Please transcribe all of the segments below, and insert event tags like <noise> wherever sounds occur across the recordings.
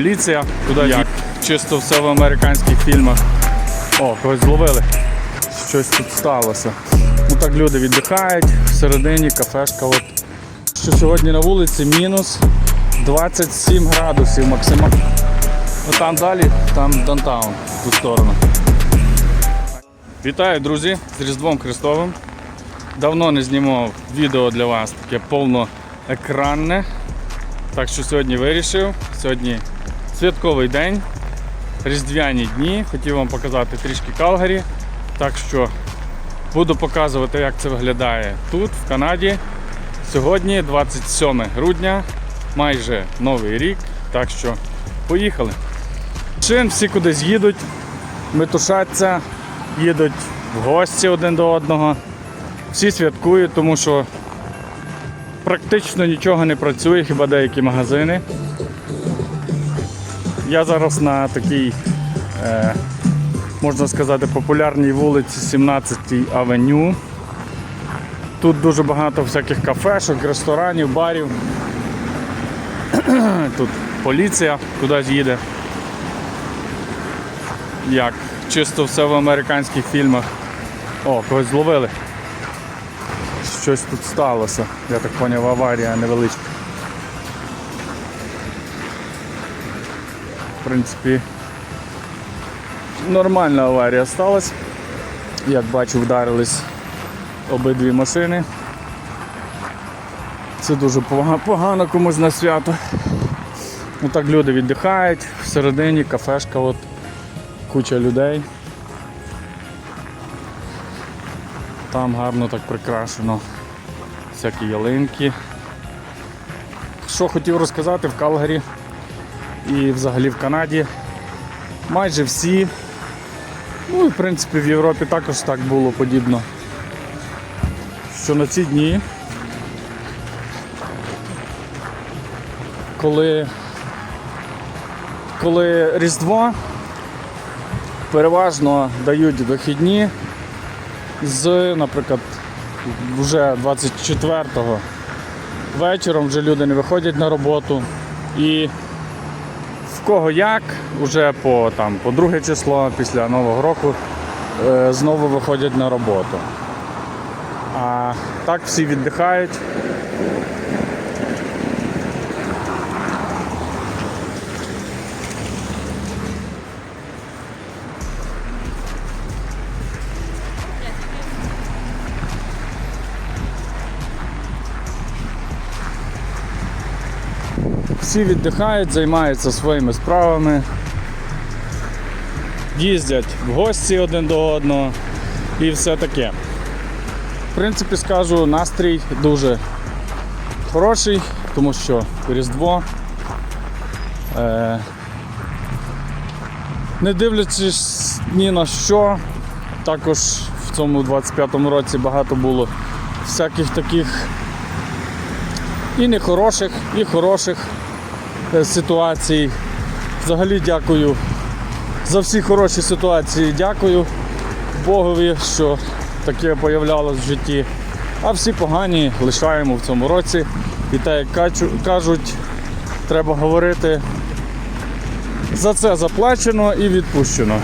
Поліція, куди як? Чисто все в американських фільмах. О, когось зловили. Щось тут сталося. Ну так люди віддихають, всередині кафешка. От. Що сьогодні на вулиці мінус 27 градусів максимально. Ну там далі, там Дантаун, в ту сторону. Вітаю, друзі, з Різдвом Христовим. Давно не знімав відео для вас таке повноекранне. Так що сьогодні вирішив. Сьогодні святковий день, різдвяні дні. Хотів вам показати трішки Калгарі. Так що буду показувати, як це виглядає тут, в Канаді. Сьогодні 27 грудня, майже новий рік. Так що поїхали. Чин всі кудись їдуть, метушаться, їдуть в гості один до одного. Всі святкують, тому що практично нічого не працює, хіба деякі магазини. Я зараз на такій, е, можна сказати, популярній вулиці 17-й авеню. Тут дуже багато всяких кафешок, ресторанів, барів. <clears throat> Тут поліція кудись їде. Як? Чисто все в американських фільмах. О, когось зловили. Щось тут сталося. Я так зрозумів, аварія невеличка. Принципі, нормальна аварія сталася. Як бачу, вдарились обидві машини. Це дуже погано комусь на свято. Ну так люди віддихають, всередині кафешка, от куча людей. Там гарно так прикрашено всякі ялинки. Що хотів розказати в Калгарі і взагалі в Канаді. Майже всі, ну і в принципі в Європі також так було подібно. Що на ці дні, коли, коли Різдво переважно дають вихідні з, наприклад, вже 24-го вечором вже люди не виходять на роботу. І кого як, вже по, там, по друге число після Нового року е, знову виходять на роботу. А так всі віддихають. Всі віддихають, займаються своїми справами, їздять в гості один до одного і все таке. В принципі, скажу, настрій дуже хороший, тому що Різдво. Е, не дивлячись ні на що, також в цьому 25-му році багато було всяких таких і нехороших, і хороших ситуацій. Взагалі дякую за всі хороші ситуації. Дякую Богові, що таке появлялось в житті. А всі погані лишаємо в цьому році. І так як кажуть, треба говорити за це заплачено і відпущено.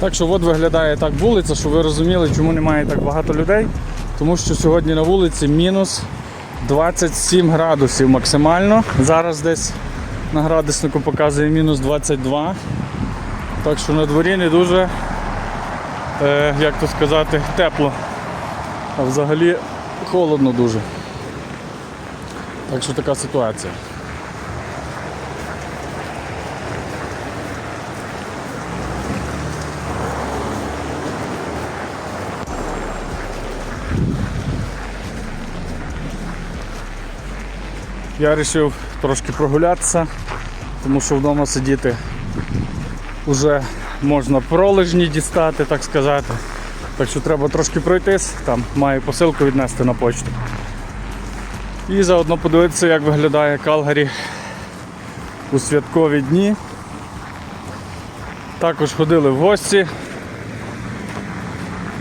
Так що от виглядає так вулиця, щоб ви розуміли, чому немає так багато людей. Тому що сьогодні на вулиці мінус 27 градусів максимально. Зараз десь на градуснику показує мінус 22. Так що на дворі не дуже, е, як то сказати, тепло. А взагалі холодно дуже. Так що така ситуація. Я вирішив трошки прогулятися, тому що вдома сидіти вже можна пролежні дістати, так сказати. Так що треба трошки пройтись, там маю посилку віднести на почту. І заодно подивитися, як виглядає Калгарі у святкові дні. Також ходили в гості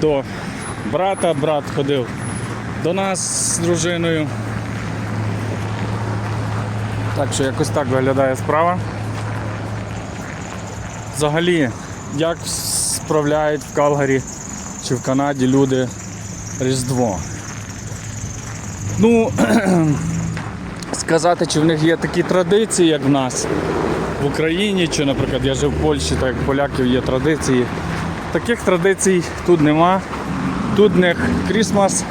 до брата, брат ходив до нас з дружиною. Так що якось так виглядає справа. Взагалі, як справляють в Калгарі чи в Канаді люди Різдво? Ну, <clears throat> сказати, чи в них є такі традиції, як в нас в Україні, чи, наприклад, я жив в Польщі, так як поляків є традиції. Таких традицій тут нема. Тут в них Крісмас.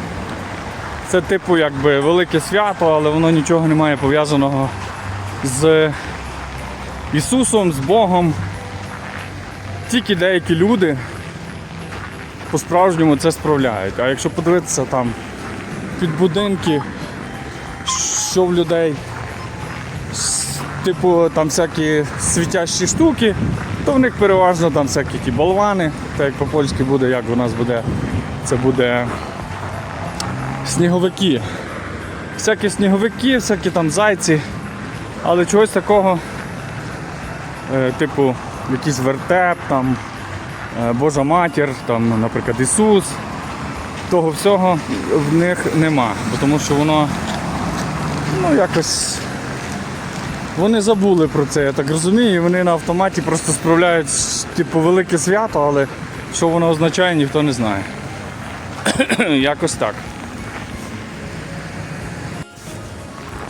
Це типу якби велике свято, але воно нічого не має пов'язаного з Ісусом, з Богом. Тільки деякі люди по-справжньому це справляють. А якщо подивитися там під будинки, що в людей, типу там всякі світящі штуки, то в них переважно там всякі ті болвани, так як по-польськи буде, як у нас буде, це буде сніговики. Всякі сніговики, всякі там зайці, але чогось такого, е, типу, якийсь вертеп, там, е, Божа матір, там, наприклад, Ісус. Того всього в них нема, тому що воно ну, якось. Вони забули про це, я так розумію, і вони на автоматі просто справляють типу, велике свято, але що воно означає, ніхто не знає. <clears throat> Якось так.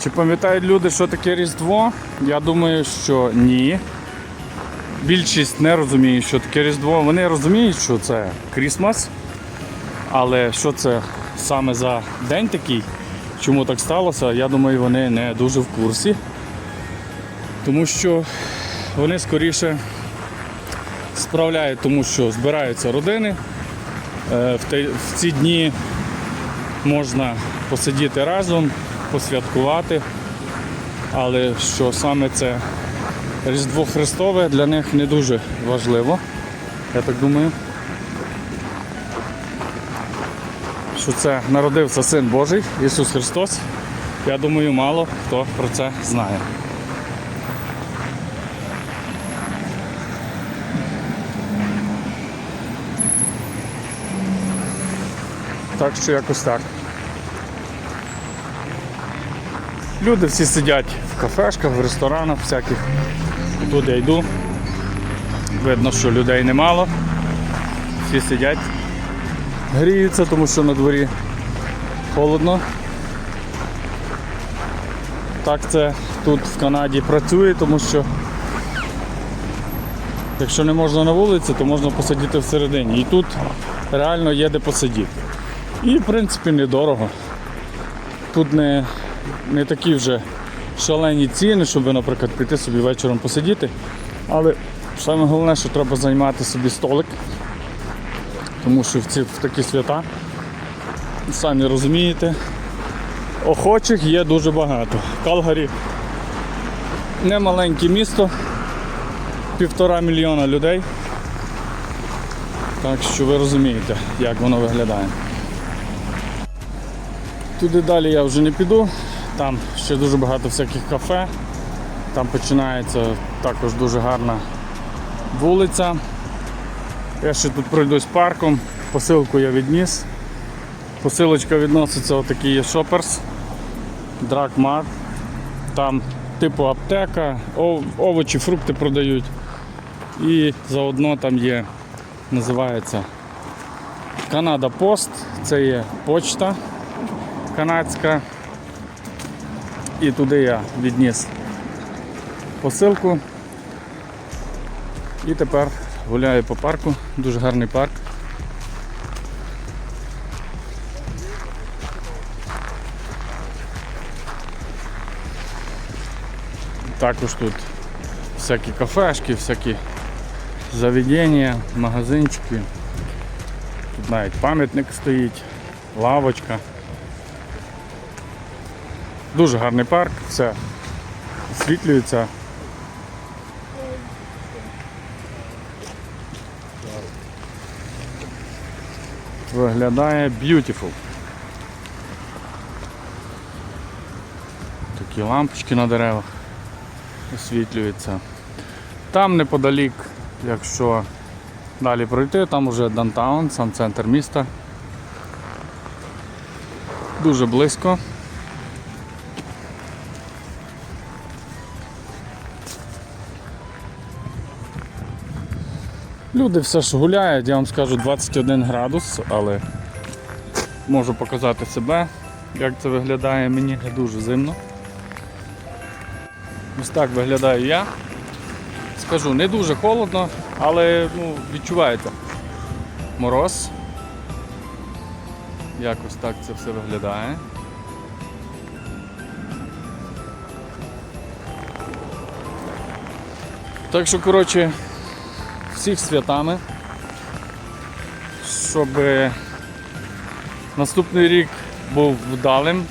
Чи пам'ятають люди, що таке Різдво? Я думаю, що ні. Більшість не розуміє, що таке Різдво. Вони розуміють, що це Крісмас, але що це саме за день такий, чому так сталося, я думаю, вони не дуже в курсі. Тому що вони скоріше справляють, тому що збираються родини. Е, В ці дні можна посидіти разом, посвяткувати, але що саме це Різдво Христове для них не дуже важливо, я так думаю. Що це народився Син Божий, Ісус Христос. Я думаю, мало хто про це знає. Так що якось так. Люди всі сидять в кафешках, в ресторанах всяких. Тут я йду. Видно, що людей немало. Всі сидять, гріються, тому що на дворі холодно. Так це тут в Канаді працює, тому що якщо не можна на вулиці, то можна посидіти всередині. І тут реально є де посидіти. І в принципі недорого. Тут не, не такі вже шалені ціни, щоб, наприклад, піти собі вечором посидіти. Але саме головне, що треба займати собі столик. Тому що в ці в такі свята, самі розумієте, охочих є дуже багато. Калгарі не маленьке місто, півтора мільйона людей. Так що ви розумієте, як воно виглядає. Туди далі я вже не піду, там ще дуже багато всяких кафе, там починається також дуже гарна вулиця. Я ще тут пройдусь парком, посилку я відніс. Посилочка відноситься отакий є шоперс, Драгмар. Там типу аптека, овочі, фрукти продають. І заодно там є, називається Канада Пост, це є почта канадська. І туди я відніс посилку. І тепер гуляю по парку, дуже гарний парк. Також тут всякі кафешки, всякі заведення, магазинчики. Тут навіть пам'ятник стоїть, лавочка. Дуже гарний парк, все освітлюється. Виглядає beautiful. Такі лампочки на деревах освітлюються. Там неподалік, якщо далі пройти, там уже Дантаун, сам центр міста. Дуже близько. Люди все ж гуляють, я вам скажу 21 градус, але можу показати себе, як це виглядає мені дуже зимно. Ось так виглядаю я. Скажу, не дуже холодно, але ну, відчуваєте мороз. Якось так це все виглядає. Так що, коротше, всіх святами, щоб наступний рік був вдалим,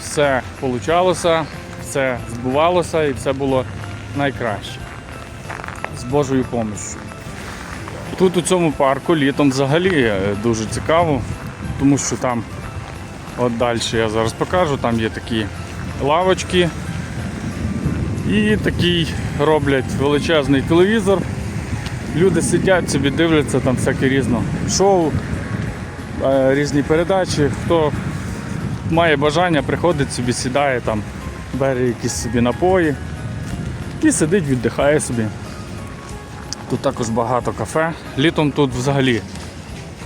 все получалося, все збувалося і все було найкраще. З Божою допомогою. Тут у цьому парку літом взагалі е, дуже цікаво, тому що там, от далі я зараз покажу, там є такі лавочки. І такий роблять величезний телевізор. Люди сидять собі, дивляться там всяке різне шоу, е, різні передачі. Хто має бажання, приходить собі, сідає там, бере якісь собі напої і сидить, віддихає собі. Тут також багато кафе. Літом тут взагалі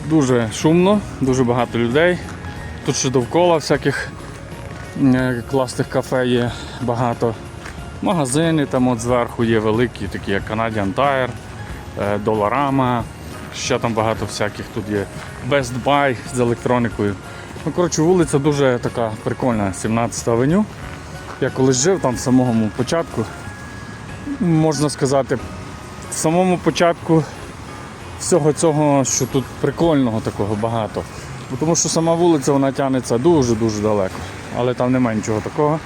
дуже шумно, дуже багато людей. Тут ще довкола всяких е, класних кафе є багато. Магазини там от зверху є великі, такі як Canadian Tire, е, Dollarama, ще там багато всяких тут є. Best Buy з електроникою. Ну, коротше, вулиця дуже така прикольна, 17 авеню. Я колись жив там в самому початку. Можна сказати, в самому початку всього цього, що тут прикольного такого багато. Тому що сама вулиця вона тягнеться дуже-дуже далеко, але там немає нічого такого.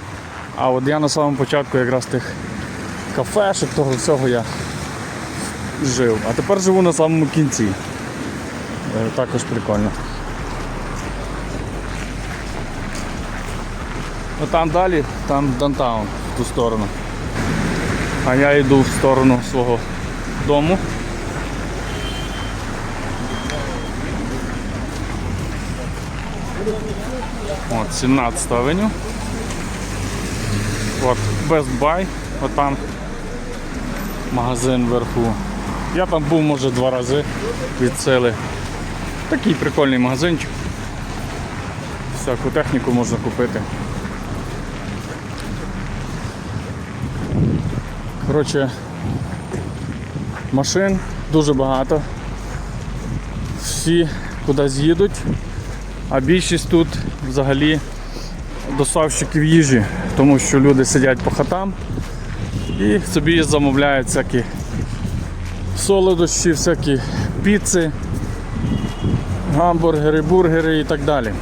А от я на самому початку якраз тих кафешок, того всього я жив. А тепер живу на самому кінці. Е, Також прикольно. Ну там далі, там Дантаун, в ту сторону. А я йду в сторону свого дому. От, 17 авеню. От, Best Buy, там магазин вверху. Я там був, може, два рази від сили. Такий прикольний магазинчик. Всяку техніку можна купити. Коротше, машин дуже багато. Всі кудись їдуть, а більшість тут взагалі доставщиків їжі, тому що люди сидять по хатам і собі замовляють всякі солодощі, всякі піци, гамбургери, бургери і так далі.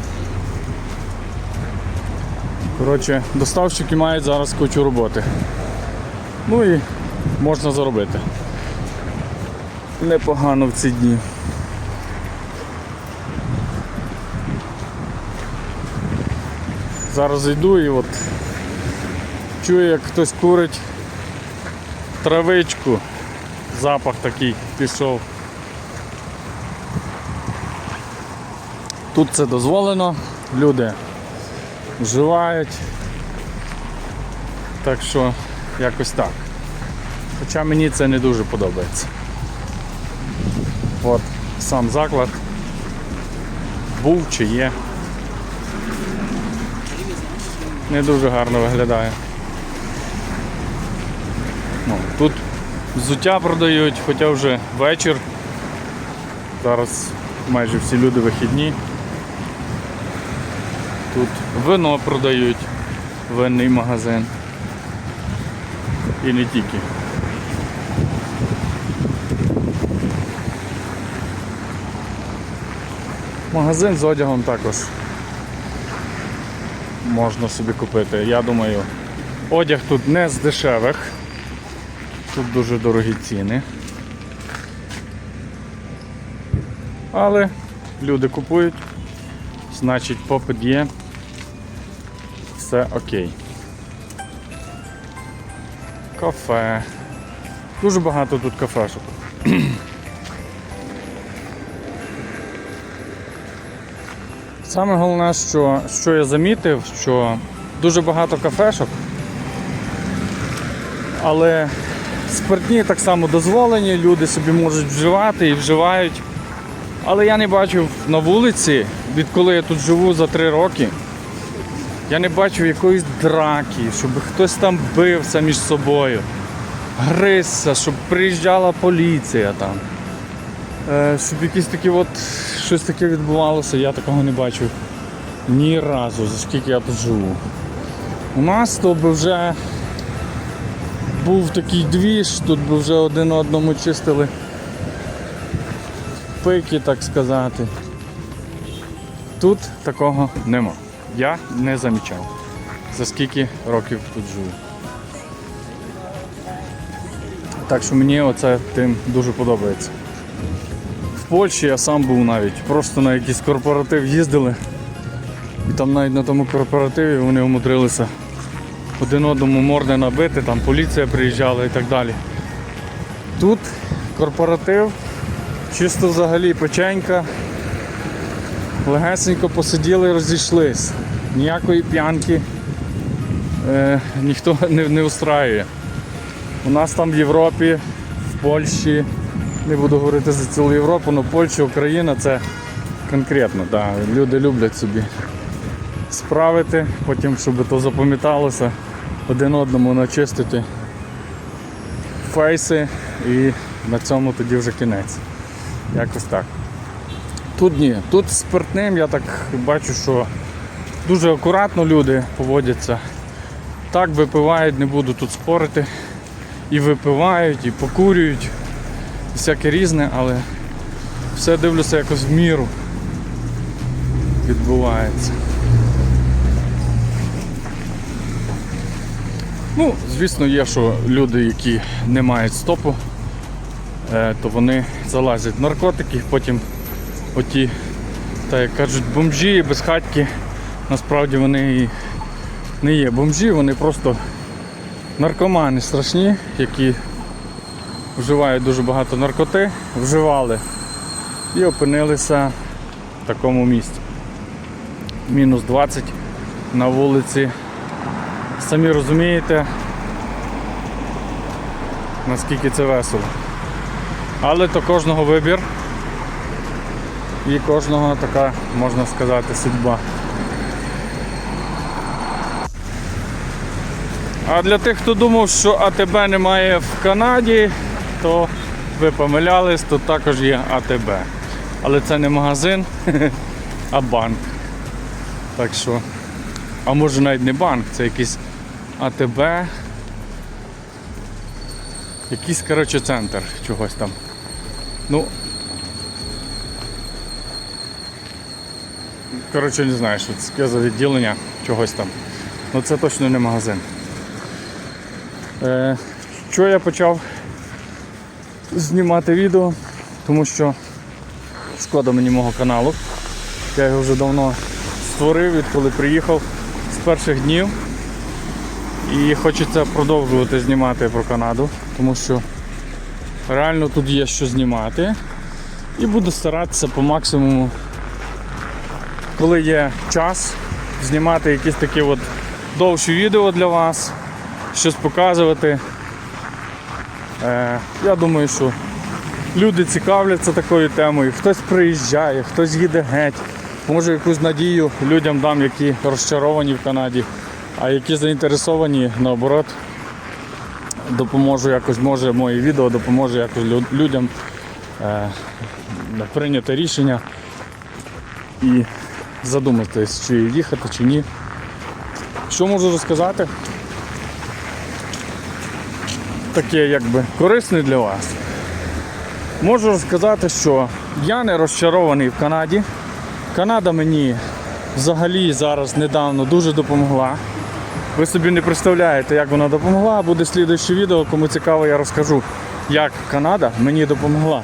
Коротше, доставщики мають зараз кучу роботи. Ну і можна заробити. Непогано в ці дні. Зараз йду і от чую, як хтось курить травичку. Запах такий пішов. Тут це дозволено, люди вживають. Так що якось так. Хоча мені це не дуже подобається. От сам заклад був чи є. Не дуже гарно виглядає. Ну, тут взуття продають, хоча вже вечір. Зараз майже всі люди вихідні. Тут вино продають, винний магазин. І не тільки. Магазин з одягом також можна собі купити. Я думаю, одяг тут не з дешевих. Тут дуже дорогі ціни. Але люди купують, значить попит є. Все окей. Кафе. Дуже багато тут кафешок. <clears throat> Саме головне, що, що я замітив, що дуже багато кафешок, але Спиртні так само дозволені, люди собі можуть вживати і вживають. Але я не бачив на вулиці, відколи я тут живу за три роки, я не бачив якоїсь драки, щоб хтось там бився між собою, гризся, щоб приїжджала поліція там. Е, щоб якісь такі от щось таке відбувалося, я такого не бачив ні разу, за скільки я тут живу. У нас то би вже був такий двіж, тут вже один одному чистили пики, так сказати. Тут такого нема. Я не замічав. За скільки років тут живу. Так що мені оце тим дуже подобається. В Польщі я сам був навіть, просто на якийсь корпоратив їздили. І там навіть на тому корпоративі вони умудрилися один одному морди набити, там поліція приїжджала і так далі. Тут корпоратив, чисто взагалі печенька. Легесенько посиділи, розійшлись. Ніякої п'янки е, ніхто <laughs> не, не устраює. У нас там в Європі, в Польщі, не буду говорити за цілу Європу, але Польща, Україна це конкретно. Да. Люди люблять собі справити, потім, щоб то запам'яталося, один одному начистити фейси і на цьому тоді вже кінець. Якось так. Тут ні, тут з спиртним я так бачу, що дуже акуратно люди поводяться. Так випивають, не буду тут спорити. І випивають, і покурюють, і всяке різне, але все дивлюся якось в міру відбувається. Ну, звісно, є, що люди, які не мають стопу, е, то вони залазять наркотики, потім оті, так як кажуть, бомжі безхатьки, насправді вони і не є бомжі, вони просто наркомани страшні, які вживають дуже багато наркоти, вживали і опинилися в такому місці. Мінус 20 на вулиці. Самі розумієте, наскільки це весело. Але то кожного вибір і кожного така, можна сказати, судьба. А для тих, хто думав, що АТБ немає в Канаді, то ви помилялись, тут також є АТБ. Але це не магазин, <laughs> а банк. Так що, а може навіть не банк, це якийсь АТБ. Якийсь, коротше, центр чогось там. Ну. Коротше, не знаю, що це за відділення чогось там. Ну це точно не магазин. Е, що я почав знімати відео, тому що шкода мені мого каналу. Я його вже давно створив, відколи приїхав з перших днів. І хочеться продовжувати знімати про Канаду, тому що реально тут є що знімати. І буду старатися по максимуму, коли є час, знімати якісь такі от довші відео для вас, щось показувати. Е, я думаю, що люди цікавляться такою темою. Хтось приїжджає, хтось їде геть. Може якусь надію людям дам, які розчаровані в Канаді, а які заінтересовані, наоборот, допоможу якось, може моє відео допоможе якось людям е, прийняти рішення і задуматись, чи їхати, чи ні. Що можу розказати? Таке якби корисне для вас. Можу розказати, що я не розчарований в Канаді. Канада мені взагалі зараз недавно дуже допомогла. Ви собі не представляєте, як вона допомогла. Буде слідуюче відео, кому цікаво, я розкажу, як Канада мені допомогла.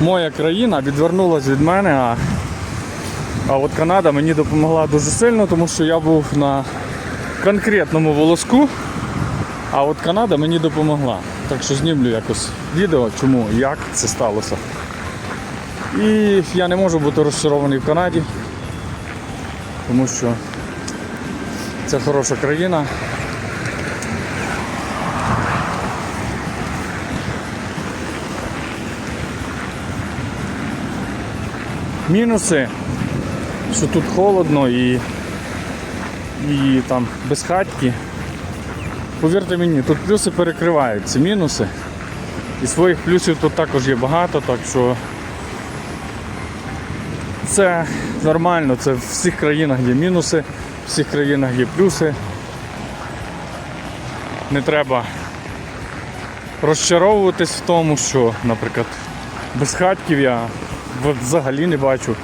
Моя країна відвернулась від мене, а, а от Канада мені допомогла дуже сильно, тому що я був на конкретному волоску, а от Канада мені допомогла. Так що знімлю якось відео, чому як це сталося. І я не можу бути розчарований в Канаді, тому що це хороша країна. Мінуси, що тут холодно і і там безхатьки. Повірте мені, тут плюси перекриваються, мінуси. І своїх плюсів тут також є багато, так що це нормально, це в всіх країнах є мінуси в всіх країнах є плюси. Не треба розчаровуватись в тому, що, наприклад, безхатьків я взагалі не бачу.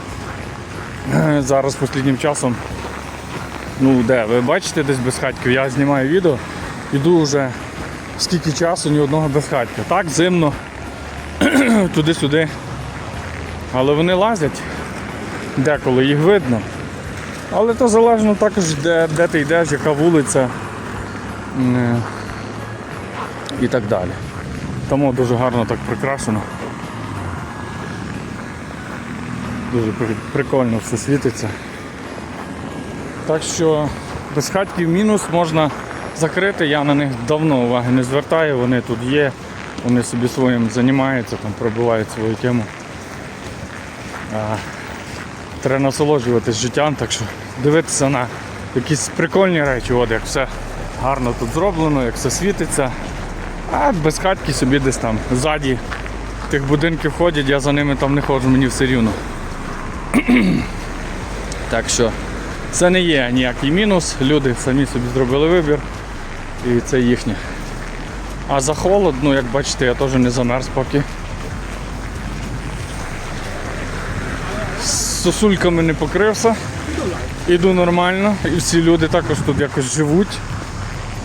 Е, Зараз останнім часом. Ну де, ви бачите десь безхатьків? Я знімаю відео, іду вже скільки часу, ні одного безхатька. Так, зимно, <clears throat> туди-сюди. Але вони лазять, деколи їх видно. Але то залежно також, де, де ти йдеш, яка вулиця е, і так далі. Тому дуже гарно так прикрашено. Дуже прикольно все світиться. Так що без хатків мінус можна закрити. Я на них давно уваги не звертаю, вони тут є, вони собі своїм займаються, там пробивають свою тему. Треба насолоджуватись життям, так що дивитися на якісь прикольні речі, от як все гарно тут зроблено, як все світиться. А без хатки собі десь там ззаді тих будинків ходять, я за ними там не ходжу, мені все рівно. <clears throat> так що це не є ніякий мінус, люди самі собі зробили вибір і це їхнє. А за холод, ну як бачите, я теж не замерз поки. Сосульками не покрився. Іду нормально, і всі люди також тут якось живуть.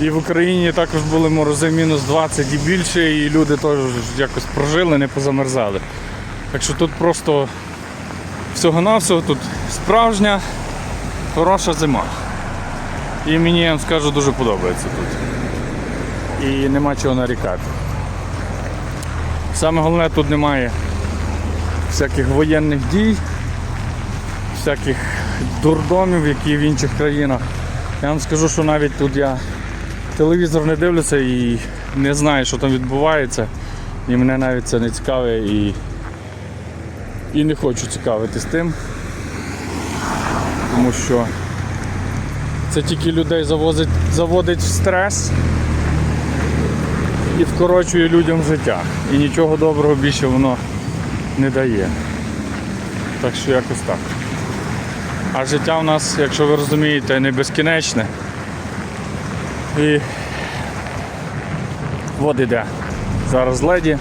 І в Україні також були морози мінус 20 і більше, і люди теж якось прожили, не позамерзали. Так що тут просто всього-навсього тут справжня хороша зима. І мені я вам скажу дуже подобається тут. І нема чого нарікати. Саме головне тут немає всяких воєнних дій, всяких дурдомів, які в інших країнах. Я вам скажу, що навіть тут я телевізор не дивлюся і не знаю, що там відбувається. І мене навіть це не цікаве і, і не хочу цікавитись тим. Тому що це тільки людей завозить, заводить в стрес і вкорочує людям життя. І нічого доброго більше воно не дає. Так що якось так. А життя в нас, якщо ви розумієте, не безкінечне. І от іде. Зараз леді,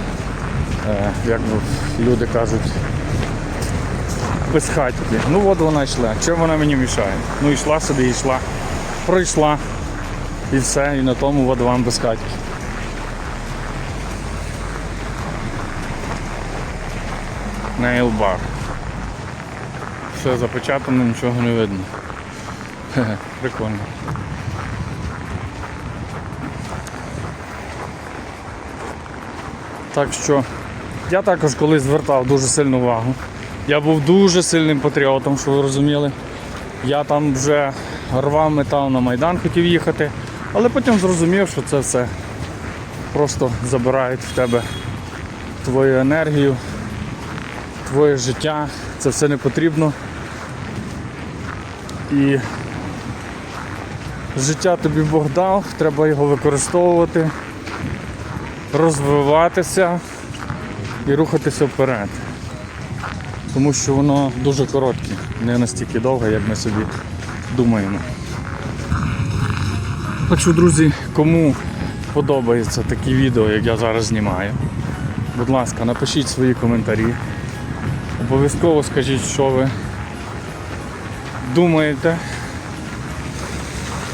е, як люди кажуть, без хатки. Ну от вона йшла. Чим вона мені мішає? Ну йшла собі, йшла, пройшла. І все, і на тому от вам без хатки. Нейл бар. Все запечатано, нічого не видно. <laughs> Прикольно. Так що я також колись звертав дуже сильну увагу. Я був дуже сильним патріотом, що ви розуміли. Я там вже рвав метал на Майдан хотів їхати, але потім зрозумів, що це все просто забирають в тебе твою енергію, твоє життя, це все не потрібно. І життя тобі Бог дав, треба його використовувати, розвиватися і рухатися вперед. Тому що воно дуже коротке, не настільки довге, як ми собі думаємо. Так що, друзі, кому подобається такі відео, як я зараз знімаю, будь ласка, напишіть свої коментарі. Обов'язково скажіть, що ви думаєте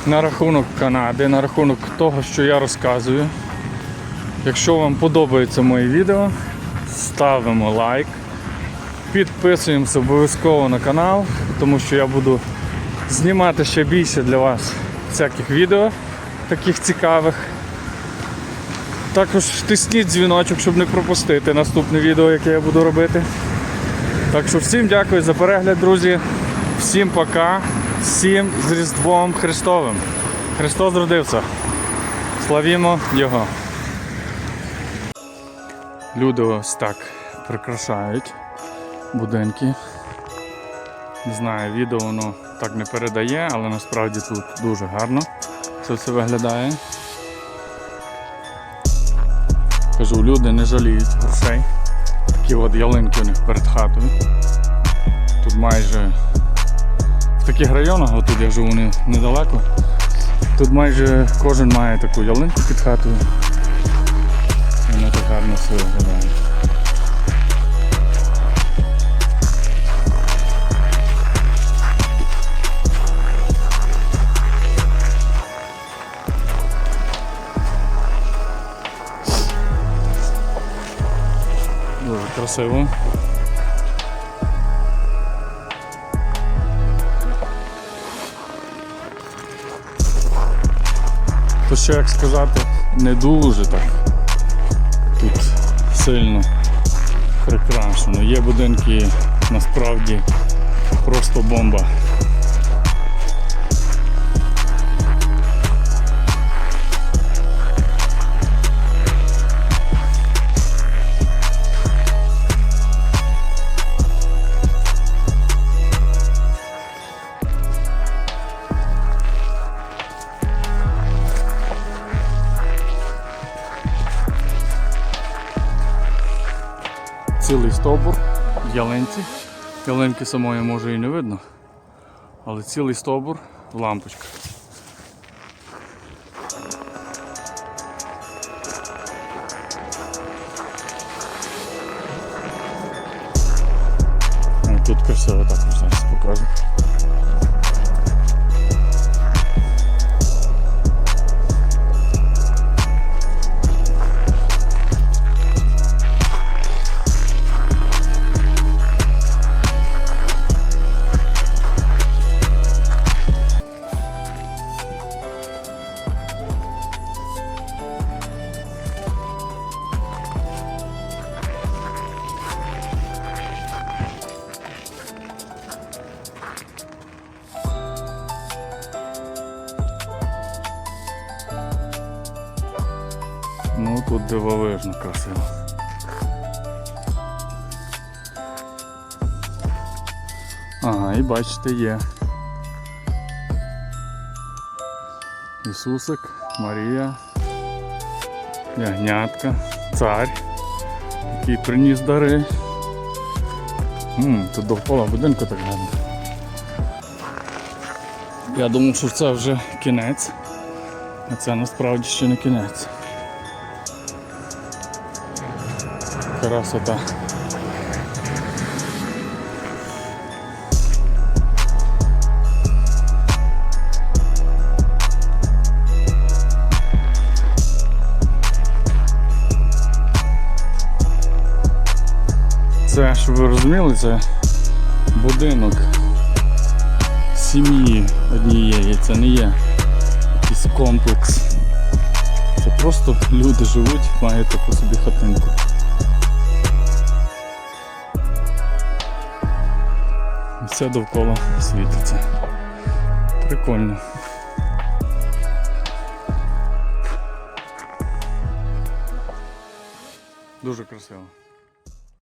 на рахунок Канади, на рахунок того, що я розказую. Якщо вам подобається моє відео, ставимо лайк, підписуємося обов'язково на канал, тому що я буду знімати ще більше для вас всяких відео, таких цікавих. Також тисніть дзвіночок, щоб не пропустити наступне відео, яке я буду робити. Так що всім дякую за перегляд, друзі. Всім пока, всім з Різдвом Христовим. Христос родився. Славімо Його. Люди ось так прикрашають будинки Не знаю, відео воно так не передає, але насправді тут дуже гарно це все виглядає. Кажу, люди не жаліють грошей. Такі от ялинки у них перед хатою. Тут майже таких районах, отут я живу не- недалеко. Тут майже кожен має таку ялинку під хатою. І Воно так гарно все виглядає. Дуже красиво. Що як сказати, не дуже так тут сильно прикрашено. Є будинки насправді просто бомба. Ялинці. Ялинки самої може і не видно, але цілий стовбур в лампочках. Бачите, є. Ісусик, Марія, ягнятка, цар, який приніс дари. М, тут довкола будинку так гарно. Я думав, що це вже кінець, а це насправді ще не кінець. Красота. Щоб ви розуміли, це будинок сім'ї однієї, це не є якийсь комплекс. Це просто люди живуть, мають таку собі хатинку. Все довкола світиться. Прикольно. Дуже красиво.